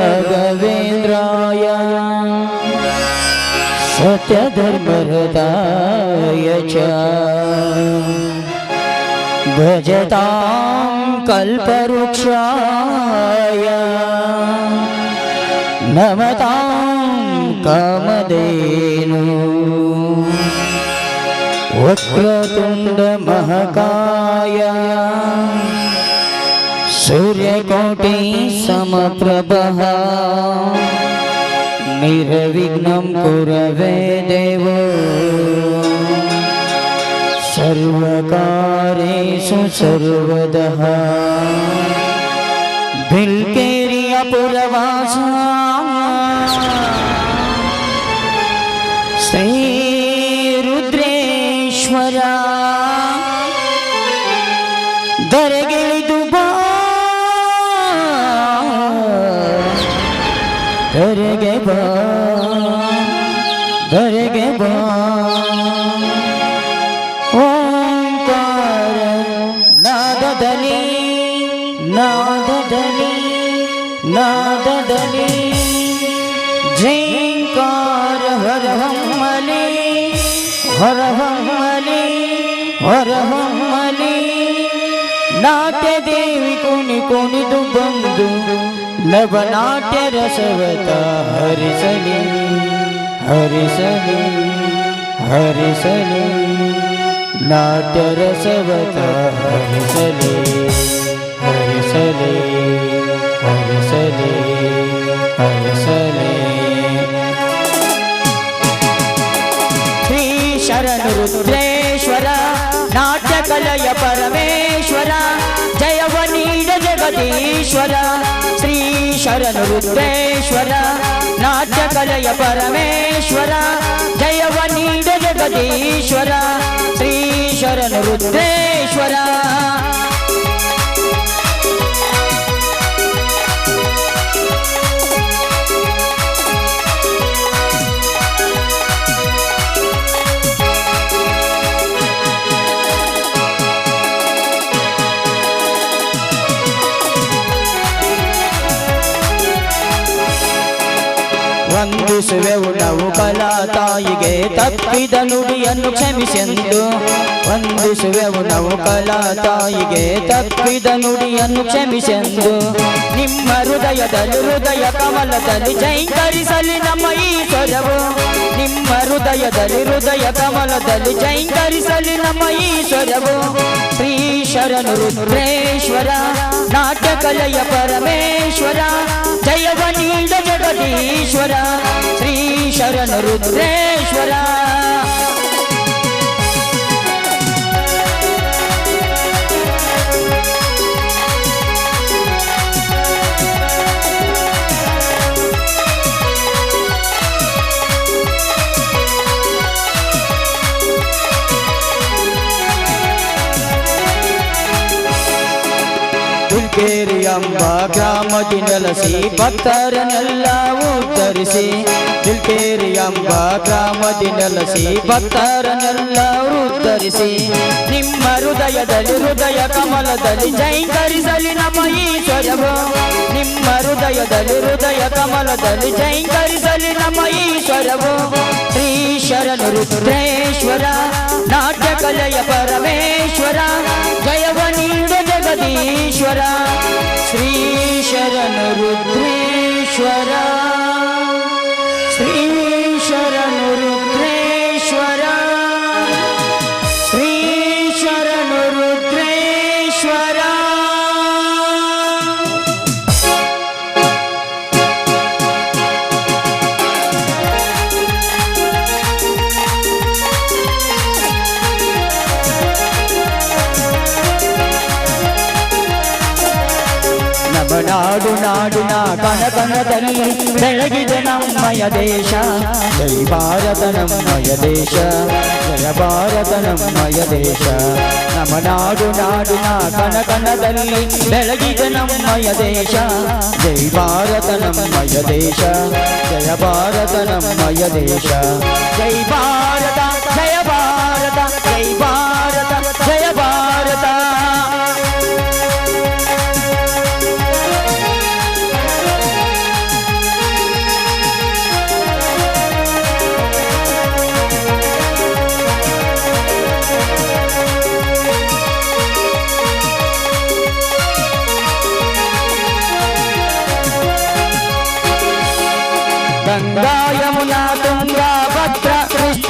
राघवेन्द्राय सत्यधर्महृदाय च। भजतां कल्पवृक्षाय। नमतां कामधेनु। वक्रतुण्डमहकाय। सूर्य कोटि समप्रभः। निर्विघ्नं कुरवे देव। सर्वकारेषु सर्वदः। भिल्केरियपुरवासा। श्रीरुद्रेश्वरा। ಹೊರಹಮ್ಮಲಿ ಹೊರಹಮ್ಮಲಿ ನಾಟ್ಯ ದೇವಿ ಕುಣಿ ಕುಣಿದು ಬಂದು ನವನಾಟ್ಯ ರಸವತ ಹರಿಸಲಿ ಹರಿಸಲಿ ಹರಿಸಲಿ ನಾಟ್ಯ ರಸವತ ಹರಿಸಲಿ ಹರಿಸಲಿ ರುದ್ರೇಶ್ವರ ನಾಟ್ಯ ಕಲೆಯ ಪರಮೇಶ್ವರ ಜಯವ ನೀಡ ಜಗದೀಶ್ವರ ಶ್ರೀ ಶರಣ ರುದ್ರೇಶ್ವರ. ವಂದಿಸುವೆವು ನಾವು ಕಲಾ ತಾಯಿಗೆ ತಪ್ಪಿದ ನುಡಿಯನ್ನು ಕ್ಷಮಿಸೆಂದು. ವಂದಿಸುವೆವು ನಾವು ಕಲಾ ತಾಯಿಗೆ ತಪ್ಪಿದ ನುಡಿಯನ್ನು ಕ್ಷಮಿಸೆಂದು. ನಿಮ್ಮ ಹೃದಯದಲ್ಲಿ ಹೃದಯ ಕಮಲದಲ್ಲಿ ಜೈಂಕರಿಸಲಿ ನಮ್ಮ ಈಶ್ವರವು. ನಿಮ್ಮ ಹೃದಯದಲ್ಲಿ ಹೃದಯ ಕಮಲದಲ್ಲಿ ಜೈಂಕರಿಸಲಿ ನಮ್ಮ ಈಶ್ವರವು. ಶ್ರೀ ಶರಣು ರುದ್ರೇಶ್ವರ, ನಾಟ್ಯ ಪರಮೇಶ್ವರ, ಜಯವ ಜಗದೀಶ್ವರ ಶ್ರೀ ಶರಣ ರುದ್ರೇಶ್ವರ ಹುಲ್ಕೇರಿ ಎಂಬ ಗ್ರಾಮದಿ ನೆಲೆಸಿ ಭಕ್ತರನ್ನೆಲ್ಲ ಉತ್ತರಿಸಿ ಹುಲ್ಕೇರಿ ಎಂಬ ಗ್ರಾಮದಿ ನೆಲೆಸಿ ಭಕ್ತರನ್ನೆಲ್ಲ ಉತ್ತರಿಸಿ ನಿಮ್ಮ ಹೃದಯದಲ್ಲಿ, ಹೃದಯ ಕಮಲದಲ್ಲಿ ಜೈಂಕರಿಸಲಿ ನಮ್ಮ ಈಶ್ವರವು ನಿಮ್ಮ ಹೃದಯದಲ್ಲಿ, ಹೃದಯ ಕಮಲದಲ್ಲಿ ಜೈಂಕರಿಸಲಿ ನಮ್ಮ ಈಶ್ವರವು ಶ್ರೀ ಶರಣು ರುದ್ರೇಶ್ವರ, ನಾಟ್ಯ ಕಲೆಯ ಪರಮೇಶ್ವರ, ಜಯವ ನೀಡ ीश्वर श्रीशरणद्रीश्वर ಕನಕನದಲ್ಲಿ ಬೆಳಗಿದೆ ನಮ್ಮಯ ದೇಶ ಜೈ ಭಾರತ ನಮ್ಮಯ ದೇಶ ಜಯ ಭಾರತ ನಮ್ಮಯ ದೇಶ ನಮ್ಮ ನಾಡು ನಾಡಿನ ಕನಕನದಲ್ಲಿ ಬೆಳಗಿದೆ ನಮ್ಮಯ ದೇಶ ಜೈ ಭಾರತ ನಮ್ಮಯ ದೇಶ ಜಯ ಭಾರತ ನಮ್ಮಯ ದೇಶ ಜೈ ಭಾರತ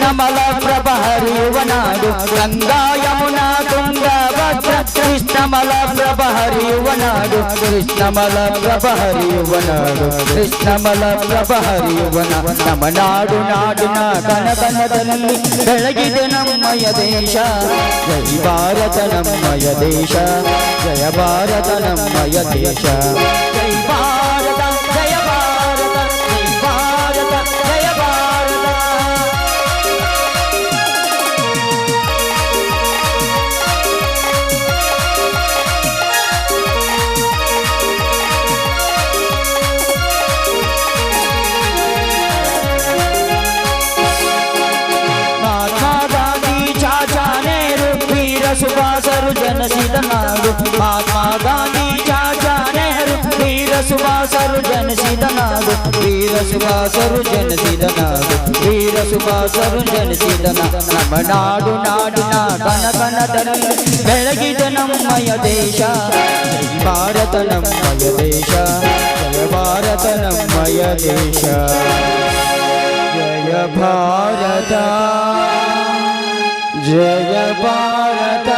ಪ್ರಭ ಹರಿಯುವ ನಾಡು ಕೃಷ್ಣಮಲ ಪ್ರಭ ಹರಿಯುವ ನಾಡು ಕೃಷ್ಣಮಲ ಪ್ರಭ ಹರಿಯುವ ನಾಡು ನಮ್ಮ ನಾಡು ನಾಡಿನ ಕನಕನದಲ್ಲಿ ಬೆಳಗಿದೆ ನಮ್ಮಯ ದೇಶ ಜೈ ಭಾರತ ನಮ್ಮಯ ದೇಶ ಜಯ ಭಾರತ ನಮ್ಮಯ ದೇಶ ವೀರ ಸುಭಾಸರು ಜನಸಿದ ನಾಡು ವೀರ ಸುಭಾಸರು ಜನಸಿದ ನಾಡು ವೀರ ಸುಭಾಸರು ಜನಸಿದ ನಾಡು ನಮ್ಮ ನಾಡು ನಾಡಿನ ಕನಕನದಲ್ಲಿ ಬೆಳಗಿದೆ ನಮ್ಮಯ ದೇಶ ಜೈ ಭಾರತ ನಮ್ಮಯ ದೇಶ ಜಯ ಭಾರತ ನಮ್ಮಯ ದೇಶ ಜಯ ಭಾರತ ಜಯ ಭಾರತ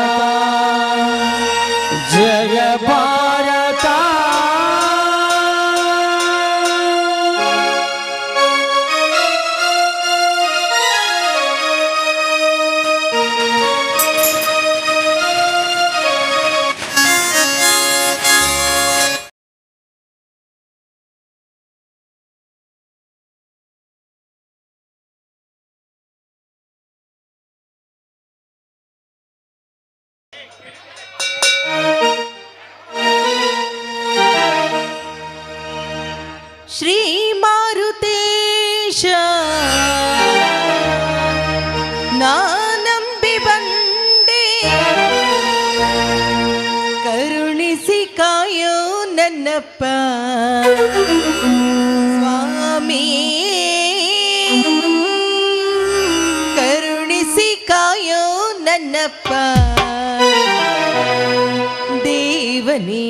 ನನ್ನಪ್ಪ ದೇವನೇ.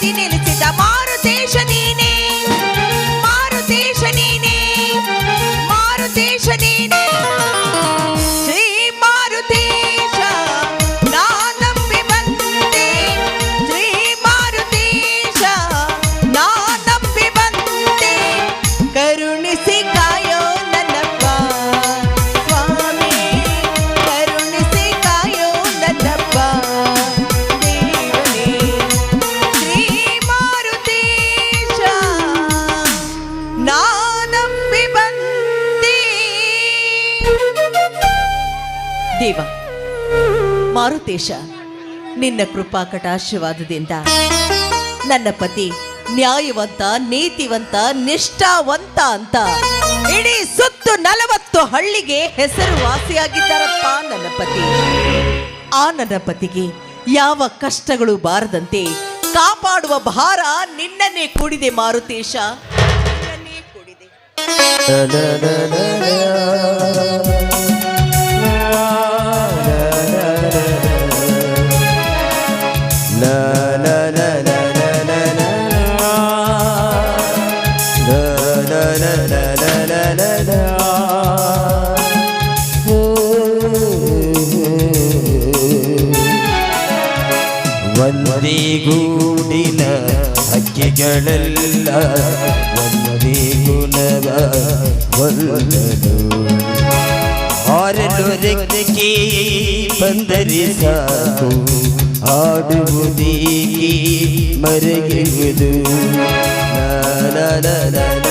ಗ್ರಾಮದಿ ನೆಲೆಸಿದ ಮಾರುತೇಶ ಮಾರುತೇಶ, ನಿನ್ನ ಕೃಪಾ ಕಟಾಶವಾದದಿಂದ ನನ್ನ ಪತಿ, ನ್ಯಾಯವಂತ, ನೀತಿವಂತ, ನಿಷ್ಠಾವಂತ ಅಂತ. ಇಡೀ ಸುತ್ತು ನಲವತ್ತು ಹಳ್ಳಿಗೆ ಹೆಸರು ವಾಸಿಯಾಗಿದ್ದಾರಪ್ಪ ನನ್ನ ಪತಿ. ಆ ನನ್ನ ಪತಿಗೆ ಯಾವ ಕಷ್ಟಗಳು ಬಾರದಂತೆ ಕಾಪಾಡುವ ಭಾರ ನಿನ್ನನ್ನೇ ಕೂಡಿದೆ ಮಾರುತೇಶ. ಕೂಡಿದೆ. ಗೂಡಿನ ಹಕ್ಕಿಗಳೆಲ್ಲ ಒಂದೇ ಗುಣವ ಒಲ್ಲದು ಹಾರಲು ಬಂದರೆ ಸಾಕು ಆಡುವುದೀಗೆ ಮರಗಿರುವುದು. ಲ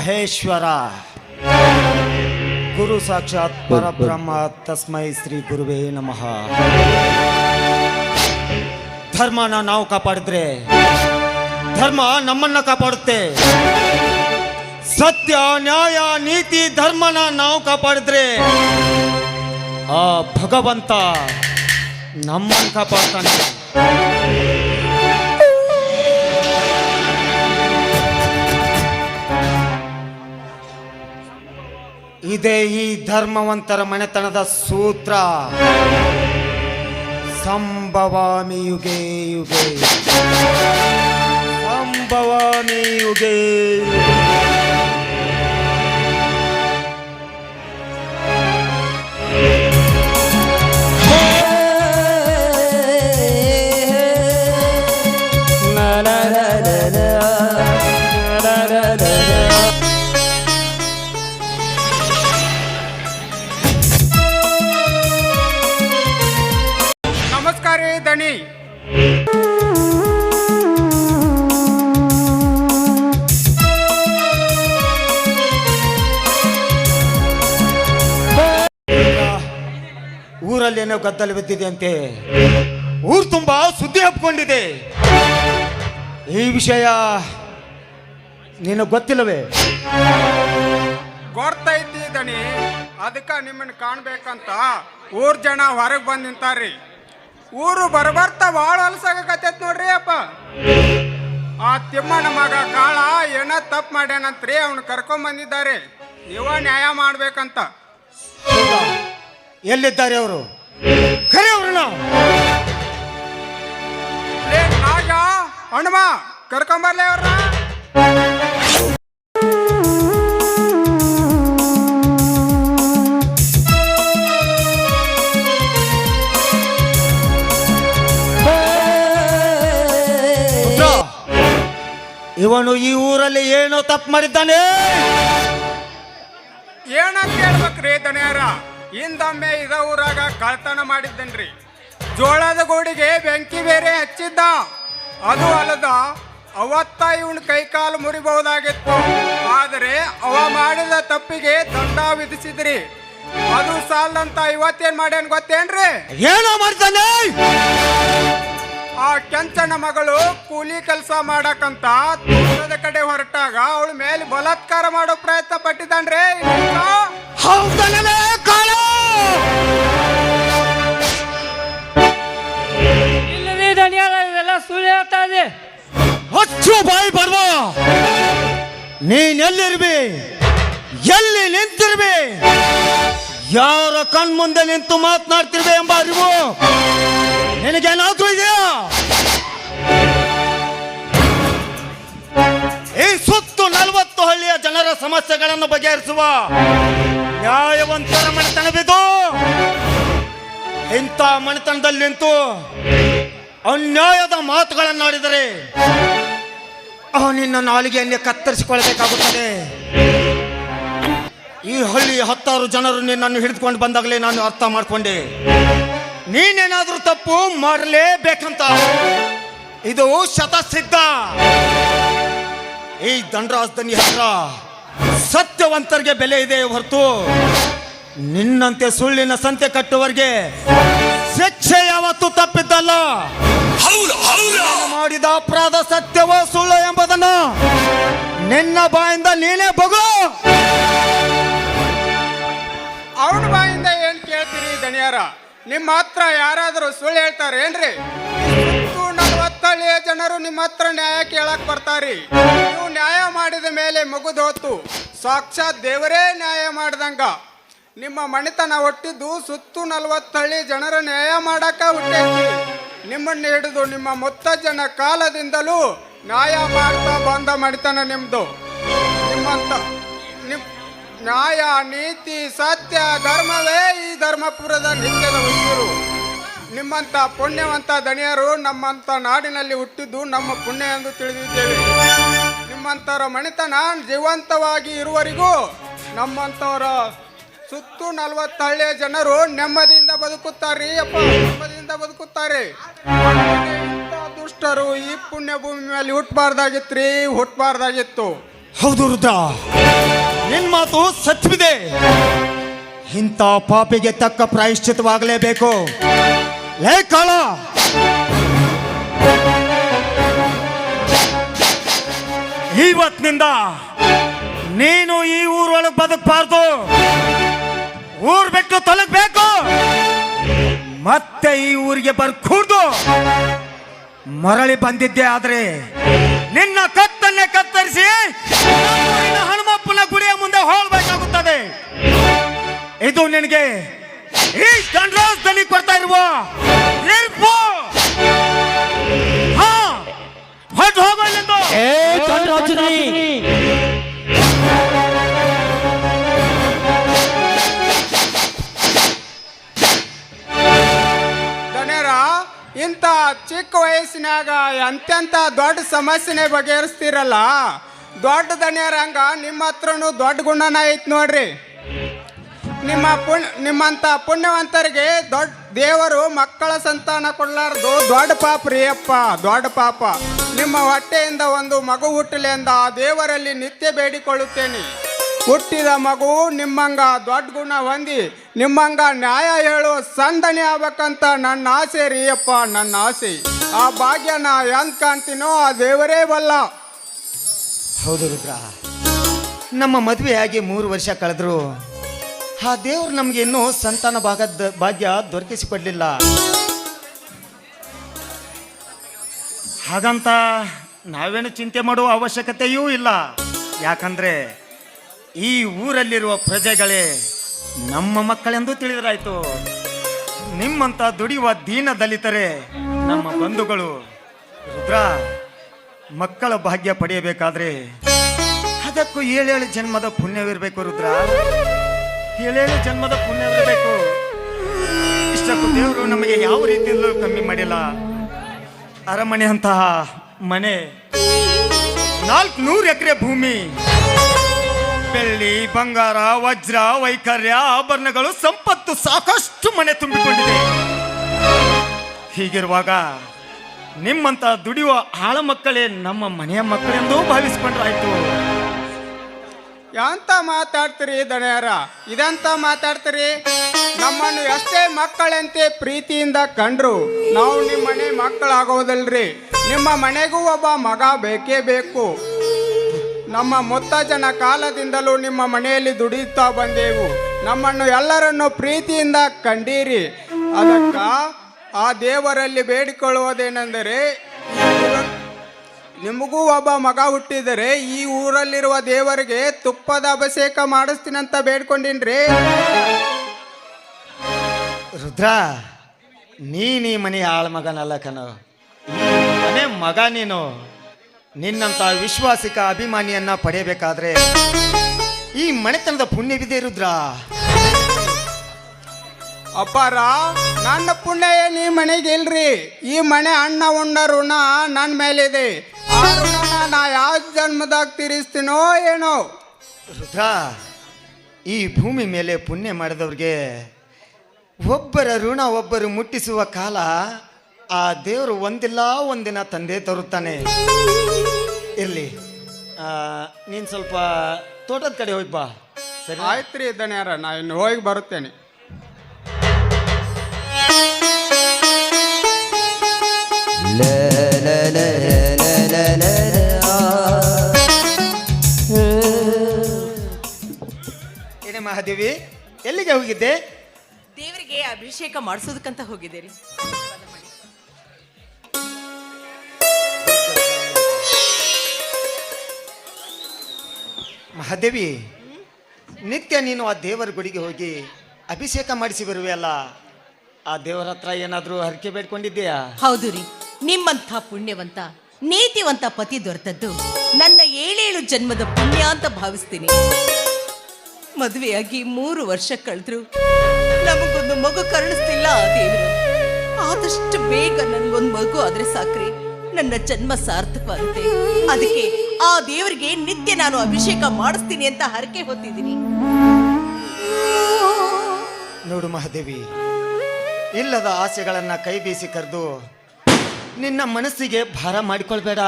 ಮಹೇಶ್ವರ. ಗುರು ಸಾಕ್ಷಾತ್ ಪರಬ್ರಹ್ಮ ತಸ್ಮೈ ಶ್ರೀ ಗುರುವೇ ನಮಃ. ಧರ್ಮನ ನಾವು ಕಾಪಾಡಿದ್ರೆ ಧರ್ಮ ನಮ್ಮನ್ನ ಕಾಪಾಡುತ್ತೆ. ಸತ್ಯ ನ್ಯಾಯ ನೀತಿ ಧರ್ಮನ ನಾವು ಕಾಪಾಡಿದ್ರೆ ಆ ಭಗವಂತ ನಮ್ಮನ್ನು ಕಾಪಾಡ್ತಾನೆ. ಇದೇ ಈ ಧರ್ಮವಂತರ ಮನೆತನದ ಸೂತ್ರ. ಸಂಭವಾಮಿ ಯುಗೆ ಯುಗೆ. ಸಂಭವಾಮಿ ಯುಗೆ. ನಮಸ್ಕಾರ ದಣಿ. ಊರಲ್ಲಿ ಏನೋ ಗದ್ದಲ ಬಿದ್ದಿದೆ ಅಂತೆ. ಊರು ತುಂಬಾ ಸುದ್ದಿ ಹಬ್ಕೊಂಡಿದೆ. ಈ ವಿಷಯ ನಿನಗೆ ಗೊತ್ತಿಲ್ಲವೇ? ಗೊತ್ತೈತಿ ದಣಿ. ಅದಕ್ಕ ನಿಮ್ಮನ್ನ ಕಾಣ್ಬೇಕಂತ ಊರ್ ಜನ ಹೊರಗೆ ಬಂದ್ ನಿಂತಾರ್ರಿ. ಊರು ಬರಬರ್ತಾ ಭಾಳ ಹೊಲಸಾಗಕತ್ತೈತ್ ನೋಡ್ರಿ ಅಪ್ಪ. ಆ ತಿಮ್ಮನ ಮಗ ಕಾಳ ಏನ ತಪ್ಪು ಮಾಡ್ಯಾನಂತ್ರಿ ಅವನು ಕರ್ಕೊಂಡ್ ಬಂದಿದ್ದಾರೆ. ನೀವ ನ್ಯಾಯ ಮಾಡ್ಬೇಕಂತ? ಎಲ್ಲಿದ್ದಾರೆ ಅವರು? ಕರೆ ಅವ್ರನ್ನ ಲೇ ನಾಗ ಹನುಮ ಕರ್ಕೊಂಬರ್ಲೇ ಅವ್ರನ್ನ ತಪ್ಪು ಮಾಡಿದ್ದಾನೆ. ಏನಂತ ಹೇಳ್ಬೇಕ್ರಿ ದನಿಯಾರ? ಹಿಂದೊಮ್ಮೆ ಇದ ಊರಾಗ ಕಳ್ತನ ಮಾಡಿದ್ದೇನ್ರಿ. ಜೋಳದ ಗೋಡಿಗೆ ಬೆಂಕಿ ಬೇರೆ ಹಚ್ಚಿದ್ದ. ಅದು ಅಲ್ಲದ ಅವತ್ತ ಇವನ್ ಕೈಕಾಲು ಮುರಿಬಹುದಾಗಿತ್ತು. ಆದರೆ ಅವ ಮಾಡಿದ ತಪ್ಪಿಗೆ ದಂಡ ವಿಧಿಸಿದ್ರಿ. ಅದು ಸಾಲದಂತ ಇವತ್ತೇನ್ ಮಾಡ್ಯಾನ್ ಗೊತ್ತೇನ್ರಿ? ಏನೋ ಮಾಡ್ತಾನೆ. ಆ ಕೆಂಚನ ಮಗಳು ಕೂಲಿ ಕೆಲಸ ಮಾಡಕಂತ ತೋಟದ ಕಡೆ ಹೊರಟಾಗ ಅವಳ ಮೇಲೆ ಬಲಾತ್ಕಾರ ಮಾಡೋ ಪ್ರಯತ್ನ ಪಟ್ಟಿದ್ದಾನ್ರಿ ಇಲ್ಲವೇ ದಣಿಯಾಗ ಇವೆಲ್ಲ ಸುಳ್ಳು ಹೇಳ್ತಾ ಇದೆ ಹಚ್ಚು ಬಾಯಿ ಬರ್ವ ನೀನೆಲ್ಲಿರ್ಬಿ ಎಲ್ಲಿ ನಿಂತಿರ್ಬಿ? ಯಾರ ಕಣ್ಮುಂದೆ ನಿಂತು ಮಾತನಾಡ್ತಿರ್ಬೆ ಎಂಬ ಅರಿವು ನಿನಗೇನಾದ್ರೂ ಇದೆಯಾ? ಈ ಸುತ್ತು ನಲವತ್ತು ಹಳ್ಳಿಯ ಜನರ ಸಮಸ್ಯೆಗಳನ್ನು ಬಗೆಹರಿಸುವ ನ್ಯಾಯವಂತರ ಮನೆತನವಿದು ಇಂಥ ಮನೆತನದಲ್ಲಿ ನಿಂತು ಅನ್ಯಾಯದ ಮಾತುಗಳನ್ನಾಡಿದರೆ ಅವನಿನ್ನ ನಿನ್ನ ನಾಲಿಗೆಯನ್ನೇ ಕತ್ತರಿಸಿಕೊಳ್ಳಬೇಕಾಗುತ್ತದೆ. ಈ ಹಳ್ಳಿ ಹತ್ತಾರು ಜನರು ನಿನ್ನನ್ನು ಹಿಡಿದುಕೊಂಡು ಬಂದಾಗಲೇ ನಾನು ಅರ್ಥ ಮಾಡಿಕೊಂಡೆ. ನೀನೇನಾದರೂ ತಪ್ಪು ಮಾಡಲೇಬೇಕಂತ. ಇದು ಶತಸಿದ್ಧ. ಈ ದಂಡರಾಜ್ ದನಿ ಹತ್ರ ಸತ್ಯವಂತರಿಗೆ ಬೆಲೆ ಇದೆ ಹೊರತು ನಿನ್ನಂತೆ ಸುಳ್ಳಿನ ಸಂತೆ ಕಟ್ಟುವರಿಗೆ ಶಿಕ್ಷೆ ಯಾವತ್ತೂ ತಪ್ಪಿದ್ದಲ್ಲ. ಮಾಡಿದ ಅಪರಾಧ ಸತ್ಯವೋ ಸುಳ್ಳು ಎಂಬುದನ್ನು ನಿನ್ನ ಬಾಯಿಂದ ನೀನೇ ಬಗು ಅವನ ಬಾಯಿಂದ ಏನು ಕೇಳ್ತೀರಿ ದಣಿಯಾರ? ನಿಮ್ಮ ಹತ್ರ ಯಾರಾದರೂ ಸುಳ್ಳು ಹೇಳ್ತಾರೆ ಏನ್ರಿ? ಸುತ್ತು ನಲವತ್ತಳ್ಳಿಯ ಜನರು ನಿಮ್ಮ ಹತ್ರ ನ್ಯಾಯ ಕೇಳಕ್ ಬರ್ತಾರಿ. ನೀವು ನ್ಯಾಯ ಮಾಡಿದ ಮೇಲೆ ಮುಗಿದು ಹೊತ್ತು ಸಾಕ್ಷಾತ್ ದೇವರೇ ನ್ಯಾಯ ಮಾಡ್ದಂಗ. ನಿಮ್ಮ ಮಣಿತನ ಹುಟ್ಟಿದ್ದು ಸುತ್ತು ನಲವತ್ತಳ್ಳಿ ಜನರ ನ್ಯಾಯ ಮಾಡಕ ಹುಟ್ಟೈತಿ ನಿಮ್ಮನ್ನ ಹಿಡಿದು ನಿಮ್ಮ ಮುತ್ತಜ್ಜನ ಕಾಲದಿಂದಲೂ ನ್ಯಾಯ ಮಾಡ್ತಾ ಬಂದ ಮಣಿತನ ನಿಮ್ದು. ನ್ಯಾಯ, ನೀತಿ, ಸತ್ಯ, ಧರ್ಮವೇ ಈ ಧರ್ಮಪುರದ ನಿತ್ಯದ ಉಸಿರು. ನಿಮ್ಮಂಥ ಪುಣ್ಯವಂತ ದಣಿಯರು ನಮ್ಮಂತ ನಾಡಿನಲ್ಲಿ ಹುಟ್ಟಿದ್ದು ನಮ್ಮ ಪುಣ್ಯ ಎಂದು ತಿಳಿದಿದ್ದೇವೆ. ನಿಮ್ಮಂಥವರ ಮಣಿತನ ಜೀವಂತವಾಗಿ ಇರುವರಿಗೂ ನಮ್ಮಂಥವರ ಸುತ್ತು ನಲವತ್ತು ಹಳ್ಳಿಯ ಜನರು ನೆಮ್ಮದಿಯಿಂದ ಬದುಕುತ್ತಾರೆ ಅಪ್ಪ, ನೆಮ್ಮದಿಯಿಂದ ಬದುಕುತ್ತಾರೆ. ದುಷ್ಟರು ಈ ಪುಣ್ಯ ಭೂಮಿ ಮೇಲೆ ರೀ ಹುಟ್ಟಬಾರ್ದಾಗಿತ್ತು ಹೌದು ವೃದ್ಧ. ನಿನ್ ಮಾತು ಸತ್ವಿದೆ ಇಂಥ ಪಾಪಿಗೆ ತಕ್ಕ ಪ್ರಾಯಶ್ಚಿತವಾಗಲೇಬೇಕು. ಲೇ ಕಾಳ. ಇವತ್ತಿನಿಂದ ನೀನು ಈ ಊರೊಳಗೆ ಬದುಕಬಾರ್ದು. ಊರ್ ಬಿಟ್ಟು ತೊಲಗಬೇಕು ಮತ್ತೆ ಈ ಊರಿಗೆ ಬರ್ಕೂಡ್ದು. ಮರಳಿ ಬಂದಿದ್ದೆ ಆದ್ರೆ ನಿನ್ನ ನಮ್ಮೂರಿನ ಹನುಮಪ್ಪನ ಗುಡಿಯ ಮುಂದೆ ಹೋಗಬೇಕಾಗುತ್ತದೆ. ಇದು ನಿನಗೆ ಈ ದಂಡರಾಜದಲ್ಲಿ ಕೊಡ್ತಾ ಇರುವ ತೀರ್ಪು ಹಾ, ಹೊರಟು ಹೋಗೋ ಇಲ್ಲಿಂದ. ಏ ದಂಡರಾಜನೇ ಇಂಥ ಚಿಕ್ಕ ವಯಸ್ಸಿನಾಗ ಎಂತೆಂಥ ದೊಡ್ಡ ಸಮಸ್ಯೆನೇ ಬಗೆಹರಿಸ್ತೀರಲ್ಲ? ದೊಡ್ಡ ದಣ್ಯರ ಹಂಗ ನಿಮ್ಮ ಹತ್ರನು ದೊಡ್ಡ ಗುಣನ ಐತ್ ನೋಡ್ರಿ. ನಿಮ್ಮ ಪುಣ್ಯ ನಿಮ್ಮಂಥ ಪುಣ್ಯವಂತರಿಗೆ ದೊಡ್ಡ ದೇವರು ಮಕ್ಕಳ ಸಂತಾನ ಕೊಡ್ಲಾರ್ದು ದೊಡ್ಡ ಪಾಪ ರೀ ಅಪ್ಪ, ದೊಡ್ಡ ಪಾಪ. ನಿಮ್ಮ ಹೊಟ್ಟೆಯಿಂದ ಒಂದು ಮಗು ಹುಟ್ಟಲಿ ಆ ದೇವರಲ್ಲಿ ನಿತ್ಯ ಬೇಡಿಕೊಳ್ಳುತ್ತೇನೆ. ಹುಟ್ಟಿದ ಮಗು ನಿಮ್ಮಂಗ ದೊಡ್ಡ ಗುಣ ಹೊಂದಿ ನಿಮ್ಮಂಗ ನ್ಯಾಯ ಹೇಳು ಸಂದಣಿ ಆಗ್ಬೇಕಂತ ನನ್ನ ಆಸೆ ರೀ ಅಪ್ಪ, ನನ್ನ ಆಸೆ. ಆ ಭಾಗ್ಯನ ಎಂತ ಕಾಣ್ತೀನೋ ಆ ದೇವರೇ ಬಲ್ಲ. ಹೌದು ರುದ್ರ. ನಮ್ಮ ಮದುವೆಯಾಗಿ ಮೂರು ವರ್ಷ ಕಳೆದ್ರು. ಆ ದೇವ್ರು ನಮ್ಗೆ ಇನ್ನೂ ಸಂತಾನ ಭಾಗದ ಭಾಗ್ಯ ದೊರಕಿಸಿಕೊಡ್ಲಿಲ್ಲ. ಹಾಗಂತ ನಾವೇನು ಚಿಂತೆ ಮಾಡುವ ಅವಶ್ಯಕತೆಯೂ ಇಲ್ಲ. ಯಾಕಂದ್ರೆ ಈ ಊರಲ್ಲಿರುವ ಪ್ರಜೆಗಳೇ, ನಮ್ಮ ಮಕ್ಕಳೆಂದು ತಿಳಿದರಾಯಿತು. ನಿಮ್ಮಂತ ದುಡಿಯುವ ದೀನ ದಲಿತರೆ, ನಮ್ಮ ಬಂಧುಗಳು, ರುದ್ರ, ಮಕ್ಕಳ ಭಾಗ್ಯ ಪಡೆಯಬೇಕಾದ್ರೆ, ಅದಕ್ಕೂ ಏಳೇಳು ಜನ್ಮದ ಪುಣ್ಯವಿರಬೇಕು ರುದ್ರ. ಏಳೇಳು ಜನ್ಮದ ಪುಣ್ಯವಿರಬೇಕು. ಇಷ್ಟಕ್ಕೂ ದೇವರು ನಮಗೆ ಯಾವ ರೀತಿಯಲ್ಲೂ ಕಮ್ಮಿ ಮಾಡಿಲ್ಲ. ಅರಮನೆ ಅಂತಹ ಮನೆ ನಾಲ್ಕು ನೂರು ಎಕರೆ ಭೂಮಿ ಬೆಳ್ಳಿ, ಬಂಗಾರ, ವಜ್ರ, ವೈಕರ್ಯ, ಆಭರಣಗಳು ಸಂಪತ್ತು ಸಾಕಷ್ಟು ಮನೆ ತುಂಬಿಕೊಂಡಿದೆ. ಹೀಗಿರುವಾಗ ನಿಮ್ಮಂತ ದುಡಿಯುವ ಆಳ ಮಕ್ಕಳೇ ನಮ್ಮ ಮನೆಯ ಮಕ್ಕಳೆಂದು ಭಾವಿಸಿಕೊಂಡ್ರಾಯ್ತು. ಎಂತ ಮಾತಾಡ್ತೀರಿ ದಣಿಯರ ಇದಂತ ಮಾತಾಡ್ತೀರಿ? ನಮ್ಮನ್ನು ಎಷ್ಟೇ ಮಕ್ಕಳಂತೆ ಪ್ರೀತಿಯಿಂದ ಕಂಡ್ರು ನಾವು ನಿಮ್ಮ ಮನೆ ಮಕ್ಕಳಾಗೋದಲ್ರಿ. ನಿಮ್ಮ ಮನೆಗೂ ಒಬ್ಬ ಮಗ ಬೇಕೇ ಬೇಕು. ನಮ್ಮ ಮುತ್ತಜ್ಜನ ಕಾಲದಿಂದಲೂ ನಿಮ್ಮ ಮನೆಯಲ್ಲಿ ದುಡಿಯುತ್ತಾ ಬಂದೆವು. ನಮ್ಮನ್ನು ಎಲ್ಲರನ್ನು ಪ್ರೀತಿಯಿಂದ ಕಂಡೀರಿ. ಅದಕ್ಕ ಆ ದೇವರಲ್ಲಿ ಬೇಡಿಕೊಳ್ಳುವುದೇನೆಂದರೆ, ನಿಮಗೂ ಒಬ್ಬ ಮಗ ಹುಟ್ಟಿದರೆ ಈ ಊರಲ್ಲಿರುವ ದೇವರಿಗೆ ತುಪ್ಪದ ಅಭಿಷೇಕ ಮಾಡಿಸ್ತೀನಂತ ಬೇಡ್ಕೊಂಡಿನ್ರಿ. ರುದ್ರ ನೀ ನೀ ಮನೆ ಆಳ ಮಗನಲ್ಲ ಕಣೋ ಮನೆ ಮಗ ನೀನು. ನಿನ್ನಂತ ವಿಶ್ವಾಸಿಕ ಅಭಿಮಾನಿಯನ್ನ ಪಡೆಯಬೇಕಾದ್ರೆ ಈ ಮನೆತನದ ಪುಣ್ಯವಿದೆ ರುದ್ರ. ಅಪ್ಪಾರ ನನ್ನ ಪುಣ್ಯ ಏನ್ ಈ ಮನೆಗೆ ಇಲ್ರಿ. ಈ ಮನೆ ಅಣ್ಣ ಉಂಡ ಋಣ ನನ್ನ ಮೇಲಿದೆ. ಆ ಋಣನ ನಾ ಯಾವ ಜನ್ಮದಾಗ ತೀರಿಸ್ತೀನೋ ಏನೋ. ರುದ್ರ ಈ ಭೂಮಿ ಮೇಲೆ ಪುಣ್ಯ ಮಾಡಿದವ್ರಿಗೆ ಒಬ್ಬರ ಋಣ ಒಬ್ಬರು ಮುಟ್ಟಿಸುವ ಕಾಲ ಆ ದೇವರು ಒಂದಿಲ್ಲ ಒಂದಿನ ತಂದೆ ತರುತ್ತಾನೆ. ಇರಲಿ. ನೀನು ಸ್ವಲ್ಪ ತೋಟದ ಕಡೆ ಹೋಗಿ ಬಾ. ಸರಿ? ಆಯ್ತ್ರಿ ದಣ್ಯಾರ ನಾ ಇನ್ನು ಹೋಗಿ ಬರುತ್ತೇನೆ. ಏನೇ ಮಹಾದೇವಿ ಎಲ್ಲಿಗೆ ಹೋಗಿದ್ದೆ? ದೇವರಿಗೆ ಅಭಿಷೇಕ ಮಾಡಿಸೋದಕ್ಕಂತ ಹೋಗಿದ್ದೀರಿ. ಮಹಾದೇವಿ, ನಿತ್ಯ ನೀನು ಆ ದೇವರ ಗುಡಿಗೆ ಹೋಗಿ ಅಭಿಷೇಕ ಮಾಡಿಸಿ ಬರುವೆಯಲ್ಲ ಆ ದೇವರ ಹತ್ರ ಏನಾದರೂ ಹರಕೆ ಬೇಡ್ಕೊಂಡಿದ್ದೀಯಾ? ಹೌದು ರೀ. ನಿಮ್ಮಂಥ ಪುಣ್ಯವಂತ, ನೀತಿವಂತ ಪತಿ ದೊರೆತದ್ದು ನನ್ನ ಏಳೇಳು ಜನ್ಮದ ಪುಣ್ಯ ಅಂತ ಭಾವಿಸ್ತೀನಿ. ಮದುವೆಯಾಗಿ ಮೂರು ವರ್ಷ ಕಳೆದ್ರು. ನಮಗೊಂದು ಮಗು ಕರುಣಿಸ್ತಿಲ್ಲ ಆದಷ್ಟು ಬೇಗ ನನ್ಗೊಂದು ಮಗು ಆದ್ರೆ ಸಾಕ್ರಿ. ನನ್ನ ಜನ್ಮ ಸಾರ್ಥಕವಾಗುತ್ತೆ. ಅದಕ್ಕೆ ಆ ದೇವರಿಗೆ ನಿತ್ಯ ನಾನು ಅಭಿಷೇಕ ಮಾಡಿಸ್ತೀನಿ ಅಂತ ಹರಕೆ ಹೊತ್ತಿದ್ದೀನಿ. ನೋಡು ಮಹಾದೇವಿ, ಇಲ್ಲದ ಆಸೆಗಳನ್ನು ಕೈ ಬೀಸಿ ಕರೆದು ನಿನ್ನ ಮನಸ್ಸಿಗೆ ಭಾರ ಮಾಡಿಕೊಳ್ಬೇಡ.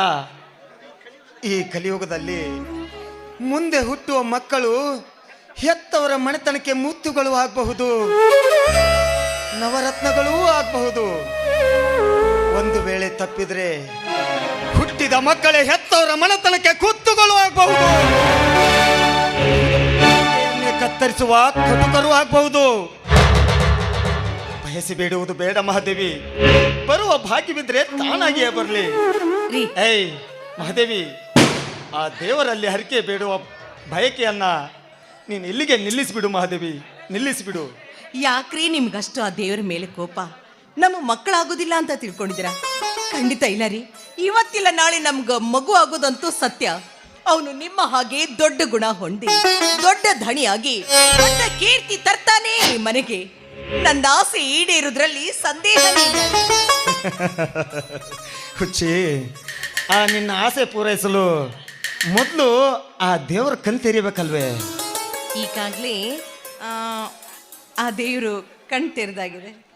ಈ ಕಲಿಯುಗದಲ್ಲಿ ಮುಂದೆ ಹುಟ್ಟುವ ಮಕ್ಕಳು ಹೆತ್ತವರ ಮನೆತನಕ್ಕೆ ಮುತ್ತುಗಳು ಆಗಬಹುದು, ನವರತ್ನಗಳೂ ಆಗಬಹುದು. ಒಂದು ವೇಳೆ ತಪ್ಪಿದ್ರೆ ಹುಟ್ಟಿದ ಮಕ್ಕಳೇ ಹೆತ್ತವರ ಮನತನಕ್ಕೆ ಕುತ್ತುಗಳು ಆಗಬಹುದು. ಕತ್ತರಿಸುವ ಕಟುಕರು ಆಗಬಹುದು. ಬಯಸಿ ಬೇಡುವುದು ಬೇಡ ಮಹಾದೇವಿ. ಬರುವ ಭಾಗ್ಯವಿದ್ರೆ ತಾನಾಗಿಯೇ ಬರಲಿ. ಏಯ್ ಮಹಾದೇವಿ ಆ ದೇವರಲ್ಲಿ ಹರಿಕೆ ಬೇಡುವ ಬಯಕೆಯನ್ನ ನೀನು ಇಲ್ಲಿಗೆ ನಿಲ್ಲಿಸಿಬಿಡು ಮಹಾದೇವಿ. ನಿಲ್ಲಿಸಿಬಿಡು. ಯಾಕ್ರಿ ನಿಮ್ಗಷ್ಟು ಆ ದೇವರ ಮೇಲೆ ಕೋಪ? ನಮ್ಮ ಮಕ್ಕಳಾಗೋದಿಲ್ಲ ಅಂತ ತಿಳ್ಕೊಂಡಿದ್ದೀರಾ? ಖಂಡಿತ ಇಲ್ಲ ರೀ ಇವತ್ತಿಲ್ಲ ನಾಳೆ ನಮ್ಗೆ ಮಗು ಆಗೋದಂತೂ ಸತ್ಯ. ಅವನು ನಿಮ್ಮ ಹಾಗೆ ದೊಡ್ಡ ಗುಣ ಹೊಂದಿ ದೊಡ್ಡ ಧಣಿಯಾಗಿ ದೊಡ್ಡ ಕೀರ್ತಿ ತರ್ತಾನೆ ಈ ಮನೆಗೆ. ನನ್ನ ಆಸೆ ಈಡೇರುದ್ರಲ್ಲಿ ಸಂದೇಹ ಹುಚ್ಚಿ ಆ ನಿನ್ನ ಆಸೆ ಪೂರೈಸಲು ಮೊದಲು ಆ ದೇವರ ಕಣ್ ತೆರಿಬೇಕಲ್ವೇ? ಈಗಾಗ್ಲೇ ಆ, ಆ ದೇವರು ಕಣ್ ತೆರೆದಾಗಿದೆ.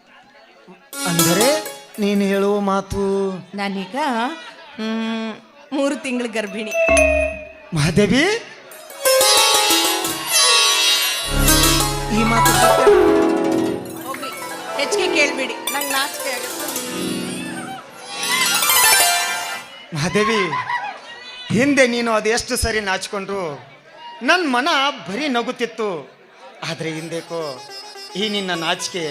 ಅಂದರೆ ನೀನು ಹೇಳುವ ಮಾತು? ನಾನೀಗ ಮ್, ಮೂರು ತಿಂಗಳ ಗರ್ಭಿಣಿ. ಮಹಾದೇವಿ? ಈ ಮಾತು ಸತ್ಯ? ಹೋಗ್ಲಿ ಹೆಚ್ಚಿಗೆ ಕೇಳ್ಬೇಡಿ ನಂಗೆ ನಾಚಿಕೆ ಆಗುತ್ತೆ. ಮಹಾದೇವಿ ಹಿಂದೆ ನೀನು ಅದು ಎಷ್ಟು ಸರಿ ನಾಚಿಕೊಂಡ್ರು ನನ್ನ ಮನ ಬರೀ ನಗುತ್ತಿತ್ತು. ಆದರೆ ಹಿಂದೇಕೋ ಈ ನಿನ್ನ ನಾಚಿಕೆ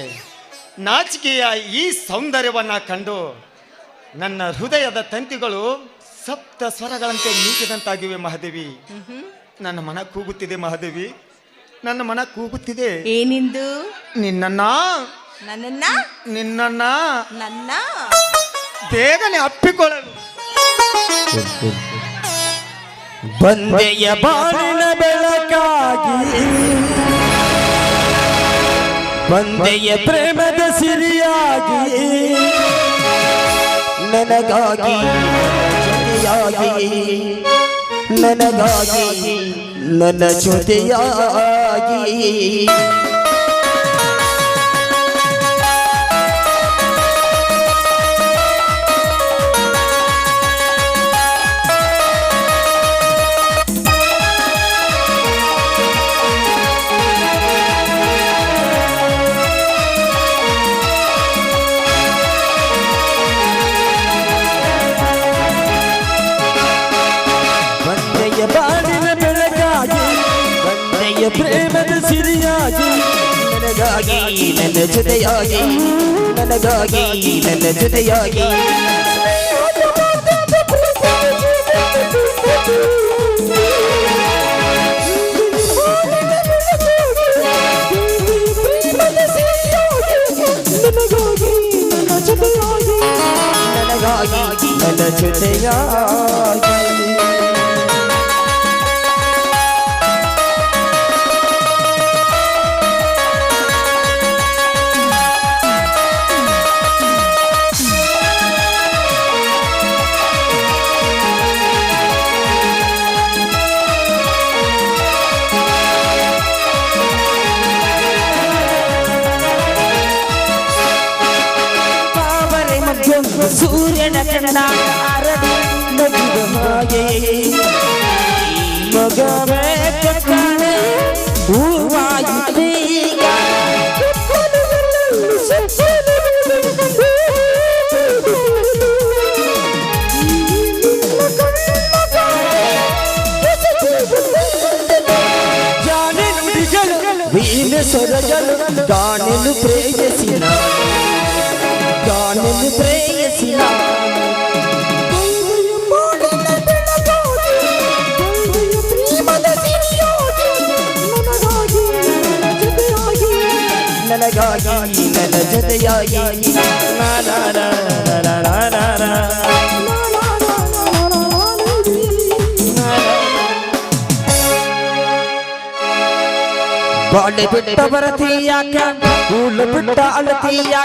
ನಾಚಿಕೆಯ ಈ ಸೌಂದರ್ಯವನ್ನ ಕಂಡು ನನ್ನ ಹೃದಯದ ತಂತಿಗಳು ಸಪ್ತ ಸ್ವರಗಳಂತೆ ನೀಚಿದಂತಾಗಿವೆ ಮಹಾದೇವಿ. ನನ್ನ ಮನ ಕೂಗುತ್ತಿದೆ ಮಹಾದೇವಿ. ನನ್ನ ಮನ ಕೂಗುತ್ತಿದೆ. ಏನಿಂದು? ನಿನ್ನ ನನ್ನನ್ನ? ನಿನ್ನನ್ನ. ನನ್ನ. ಬೇಗನೆ ಅಪ್ಪಿಕೊಳ್ಳಲು. ಬಂದೆಯ ಬಾಳಿನ ಬೆಳಕಾಗಿ. ಬಂದೆಯ ಪ್ರೇಮದ ಸಿರಿಯಾಗಿ ನನಗಾಗಿ ಜೊತೆಯಾಗಿ ನನಗಾಗಿ ನನ್ನ ಜೊತೆಯಾಗಿ ಪ್ರೇಮದ ಸಿರಿಯಾಗಿ ನನಗಾಗಿ ನನ್ನ ಜೊತೆಯಾಗಿ ನನಗಾಗಿ ನನ್ನ ಜೊತೆಯಾಗಿ ನನಗಾಗಿ ನನ್ನ ಜೊತೆಯಾಗಿ గానెను ప్రేయసిన గానెను ప్రేయసిన ನನಗಾಗಿ ನನ್ನ ಜೊತೆಯಾಗಿ ನಾನಾರ கொலை விட்ட பரத்தியாக்க உள்ள விட்ட அழுத்தியாக்க